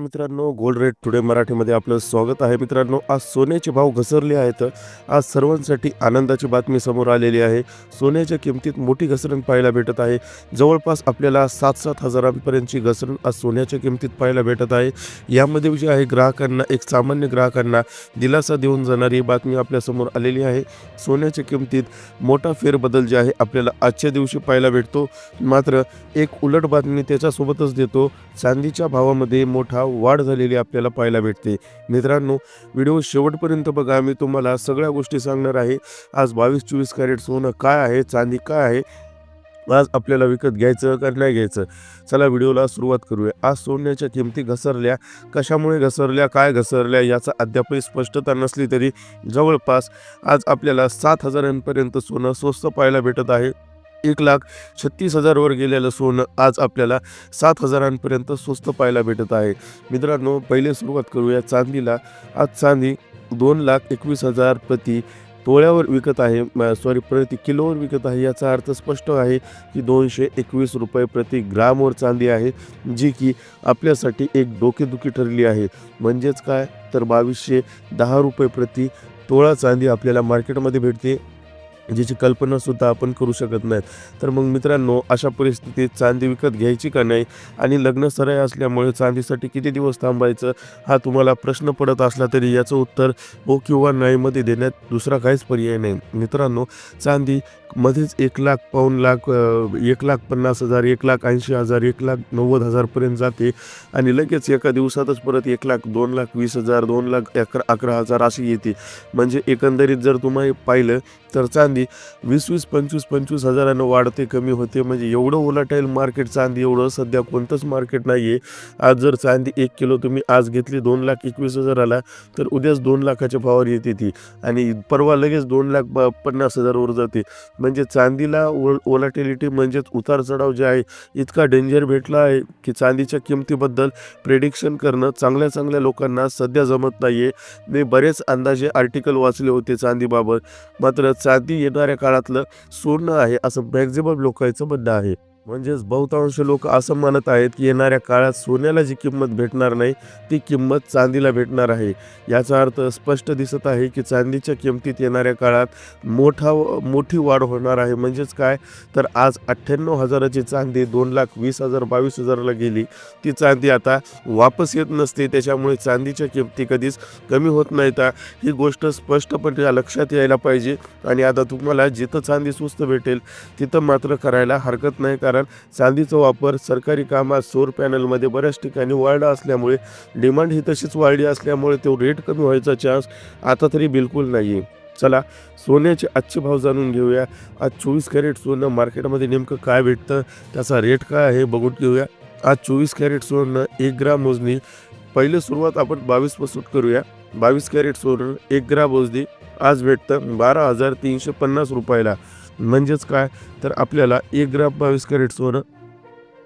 मित्रांनो gold rate today मराठीमध्ये आपलं स्वागत आहे. मित्रांनो आज सोन्याचे भाव घसरले आहेत. आज सर्वांसाठी आनंदाची बातमी समोर आलेली आहे. सोन्याच्या किमतीत मोठी घसरण पाहायला भेटत आहे. जवळपास आपल्याला सात सात हजारांपर्यंतची घसरण आज सोन्याच्या किमतीत पाहायला भेटत आहे. यामध्ये जे आहे ग्राहकांना एक सामान्य ग्राहकांना दिलासा देऊन जाणारी बातमी आपल्यासमोर आलेली आहे. सोन्याच्या किमतीत मोठा फेरबदल जे आहे आपल्याला आजच्या दिवशी पाहायला भेटतो. मात्र एक उलट बातमी त्याच्यासोबतच देतो. चांदीच्या भावामध्ये मोठा वाढ झालेली आपल्याला पाहायला भेटते. मित्रांनो व्हिडिओ शेवटपर्यंत बघा. मी तुम्हाला सगळ्या गोष्टी सांगणार आहे. आज बावीस चोवीस कॅरेट सोनं काय आहे चांदी काय आहे आज आपल्याला विकत घ्यायचं का नाही घ्यायचं? चला व्हिडिओला सुरुवात करूया. आज सोन्याच्या किमती घसरल्या. कशामुळे घसरल्या काय घसरल्या याचा अद्यापही स्पष्टता नसली तरी जवळपास आज आपल्याला सात हजारांपर्यंत सोनं स्वस्त पाहायला भेटत आहे. एक लाख छत्तीस हजारवर गेलेलं सोनं आज आपल्याला सात हजारांपर्यंत स्वस्त पाहायला भेटत आहे. मित्रांनो पहिले सुरुवात करूया चांदीला. आज चांदी दोन लाख एकवीस हजार प्रति तोळ्यावर विकत आहे. सॉरी प्रति किलोवर विकत आहे याचा अर्थ स्पष्ट आहे की दोनशे एकवीस रुपये प्रति ग्रामवर चांदी आहे जी की आपल्यासाठी एक डोकेदुखी ठरली आहे. म्हणजेच काय? तर बावीसशे दहा रुपये प्रति तोळा चांदी आपल्याला मार्केटमध्ये भेटते. ज्याची कल्पनासुद्धा आपण करू शकत नाहीत. तर मग मित्रांनो अशा परिस्थितीत चांदी विकत घ्यायची का नाही आणि लग्न सराय असल्यामुळे चांदीसाठी किती दिवस थांबायचं हा तुम्हाला प्रश्न पडत असला तरी याचं उत्तर हो किंवा नाहीमध्ये देण्यात दुसरा काहीच पर्याय नाही. मित्रांनो चांदी मध्येच एक लाख पाऊन लाख एक लाख पन्नास हजार एक लाख ऐंशी हजार एक लाख नव्वद हजारपर्यंत जाते आणि लगेच एका दिवसातच परत एक लाख दोन लाख वीस हजार दोन लाख अकरा अकरा हजार अशी येते. म्हणजे एकंदरीत जर तुम्ही पाहिलं तर चांदी वीस वीस पंचवीस पंचवीस हजारानं वाढते कमी होते. म्हणजे एवढं ओलाटाईल मार्केट चांदी एवढं सध्या कोणतंच मार्केट नाही आहे आज जर चांदी एक किलो तुम्ही आज घेतली दोन लाख एकवीस हजार आला तर उद्याच दोन लाखाच्या भावावर येते ती. आणि परवा लगेच दोन लाख पन्नास हजारवर जाते. म्हणजे चांदीला ओ ओलाटिलिटी म्हणजेच उतार चढाव जे आहे इतका डेंजर भेटला आहे की चांदीच्या किमतीबद्दल प्रेडिक्शन करणं चांगल्या चांगल्या लोकांना सध्या जमत नाही आहे मी बरेच अंदाजे आर्टिकल वाचले होते चांदीबाबत. मात्र चांदी येणाऱ्या काळातलं सोनं आहे असं मॅक्झिमम लोकांचं म्हणणं आहे. म्हणजेच बहुतांश लोक असं मानत आहेत की येणाऱ्या काळात सोन्याला जी किंमत भेटणार नाही ती किंमत चांदीला भेटणार आहे. याचा अर्थ स्पष्ट दिसत आहे की चांदीच्या किमतीत येणाऱ्या काळात मोठा मोठी वाढ होणार आहे. म्हणजेच काय? तर आज अठ्ठ्याण्णव हजाराची चांदी दोन लाख वीस हजार बावीस हजाराला गेली. ती चांदी आता वापस येत नसते. त्याच्यामुळे चांदीच्या किमती कधीच कमी होत नाहीत. ही गोष्ट स्पष्टपणे लक्षात यायला पाहिजे. आणि आता तुम्हाला जिथं चांदी स्वस्त भेटेल तिथं मात्र करायला हरकत नाही. कारण चांदीचा वापर सरकारी कामात सौर पॅनलमध्ये बऱ्याच ठिकाणी वाढला असल्यामुळे डिमांड ही तशीच वाढली असल्यामुळे तो रेट कमी व्हायचा चान्स आता तरी बिलकुल नाही चला सोन्याचे आजचे भाव जाणून घेऊया. आज चोवीस कॅरेट सोनं मार्केटमध्ये नेमकं काय भेटतं त्याचा रेट काय आहे बघून घेऊया. आज चोवीस कॅरेट सोनं एक ग्राम मोजणी. पहिले सुरुवात आपण बावीसपासून करूया. बावीस कॅरेट सोनं एक ग्राम मोजणी. आज भेटतं बारा हजार तीनशे पन्नास रुपयाला. म्हणजेच काय? तर आपल्याला एक ग्राम बावीस कॅरेट सोनं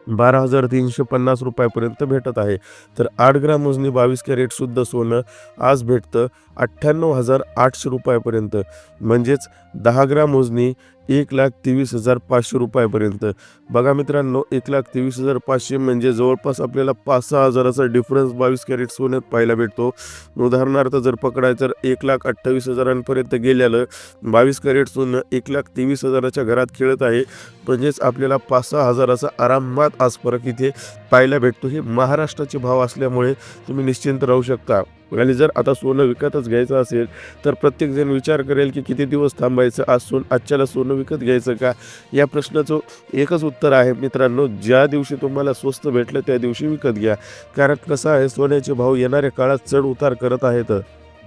बारा हजार तीनशे पन्नास रुपयापर्यंत भेटत आहे. तर आठ ग्राम मोजणी बावीस कॅरेटसुद्धा सोनं आज भेटतं अठ्ठ्याण्णव हजार आठशे रुपयापर्यंत. म्हणजेच दहा ग्राम मोजणी एक लाख तेवीस हजार पाचशे रुपयापर्यंत. बघा मित्रांनो एक लाख तेवीस हजार पाचशे म्हणजे जवळपास आपल्याला पाच सहा हजाराचा डिफरन्स बावीस कॅरेट सोन्यात पाहायला भेटतो. उदाहरणार्थ जर पकडायचं तर एक लाख अठ्ठावीस हजारांपर्यंत गेल्यानं बावीस कॅरेट सोनं एक लाख तेवीस हजाराच्या घरात खेळत आहे. म्हणजेच आपल्याला पाच सहा हजाराचा आरामात आज फरक इथे पाहायला भेटतो. हे महाराष्ट्राचे भाव असल्यामुळे तुम्ही निश्चिंत राहू शकता. आणि जर आता सोनं विकतच घ्यायचं असेल तर प्रत्येकजण विचार करेल की किती दिवस थांबायचं आज सोन आजच्याला सोनं विकत घ्यायचं का? या प्रश्नाचं एकच उत्तर आहे मित्रांनो ज्या दिवशी तुम्हाला स्वस्त भेटलं त्या दिवशी विकत घ्या. कारण कसं आहे सोन्याचे भाव येणाऱ्या काळात चढ उतार करत आहेत.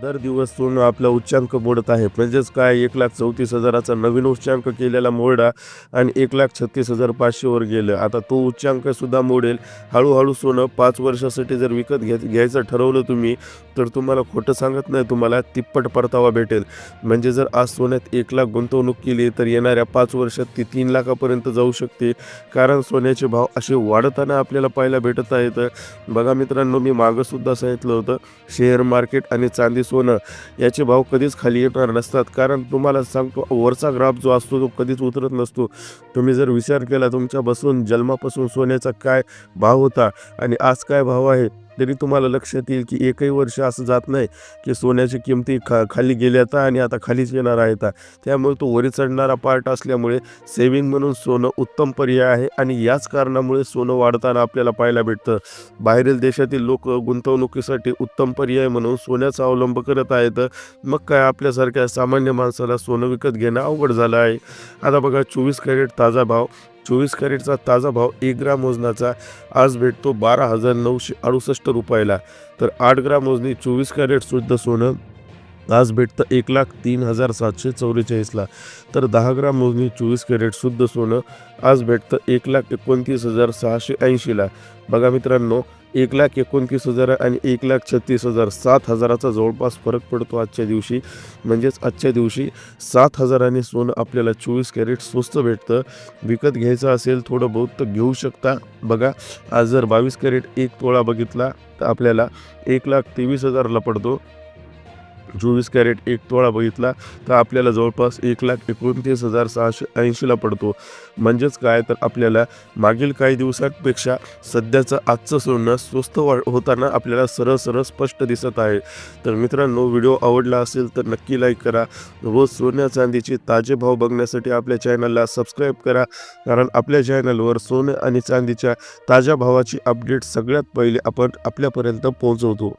दर दिवस सोनं आपला उच्चांक मोडत आहे. म्हणजेच काय? एक लाख चौतीस हजाराचा नवीन उच्चांक केलेला मोडा आणि एक लाख छत्तीस हजार पाचशेवर गेलं. आता तो उच्चांकसुद्धा मोडेल. हळूहळू सोनं पाच वर्षासाठी जर विकत घ्या घ्यायचं ठरवलं तुम्ही तर तुम्हाला खोटं सांगत नाही तुम्हाला तिप्पट परतावा भेटेल. म्हणजे जर आज सोन्यात एक लाख गुंतवणूक केली तर येणाऱ्या पाच वर्षात ती तीन लाखापर्यंत जाऊ शकते. कारण सोन्याचे भाव असे वाढताना आपल्याला पाहायला भेटत आहेत. बघा मित्रांनो मी मागंसुद्धा सांगितलं होतं शेअर मार्केट आणि चांदी सोनं याचे भाव कधीच खाली येणार नसतात. कारण तुम्हाला सांगतो वरचा ग्राफ जो असतो तो कधीच उतरत नसतो. तुम्ही जर विचार केला तुमच्या बसून जन्मापासून सोन्याचा काय भाव होता आणि आज काय भाव आहे? तरी तुम्हाला लक्षात येईल की एकही वर्ष असं जात नाही की सोन्याच्या किमती खा खाली गेल्यात आणि आता खालीच येणार आहेत. त्यामुळे तो वरी चढणारा पार्ट असल्यामुळे सेविंग म्हणून सोनं उत्तम पर्याय आहे आणि याच कारणामुळे सोनं वाढताना आपल्याला पाहायला भेटतं. बाहेरील देशातील लोक गुंतवणुकीसाठी उत्तम पर्याय म्हणून सोन्याचा अवलंब करत आहेत. मग काय आपल्यासारख्या सामान्य माणसाला सोनं विकत घेणं अवघड झालं आहे? आता बघा चोवीस कॅरेट ताजा भाव चोवीस कॅरेटचा ताजा भाव एक ग्राम वजनाचा. आज भेटतो बारा हजार नऊशे अडुसष्ट रुपयाला. तर आठ ग्राम वजनी चोवीस कॅरेट शुद्ध सोनं. आज भेटतं एक लाख तीन हजार सातशे चौवेचाळीसला. तर दहा ग्राम मोजणी चोवीस कॅरेट शुद्ध सोनं. आज भेटतं एक लाख एकोणतीस हजार सहाशे ऐंशीला. बघा मित्रांनो एक लाख एकोणतीस हजार आणि एक लाख छत्तीस हजार सात हजाराचा जवळपास फरक पडतो आजच्या दिवशी. म्हणजेच आजच्या दिवशी सात हजाराने सोनं आपल्याला चोवीस कॅरेट स्वस्त भेटतं. विकत घ्यायचं असेल थोडं बहुत तर घेऊ शकता. बघा आज जर बावीस कॅरेट एक तोळा बघितला तर आपल्याला एक लाख तेवीस हजारला पडतो. चोवीस कॅरेट एक तोळा बघितला तर आपल्याला जवळपास एक लाख एकोणतीस हजार सहाशे ऐंशीला पडतो. म्हणजेच काय? तर आपल्याला मागील काही दिवसांपेक्षा सध्याचं आजचं सोनं स्वस्त वा होताना आपल्याला सरळ सरळ स्पष्ट दिसत आहे. तर मित्रांनो व्हिडिओ आवडला असेल तर नक्की लाईक करा. रोज सोन्या चांदीचे ताजे भाव बघण्यासाठी आपल्या चॅनलला सबस्क्राईब करा. कारण आपल्या चॅनलवर सोनं आणि चांदीच्या ताज्या भावाची अपडेट सगळ्यात पहिले आपण आपल्यापर्यंत पोहोचवतो.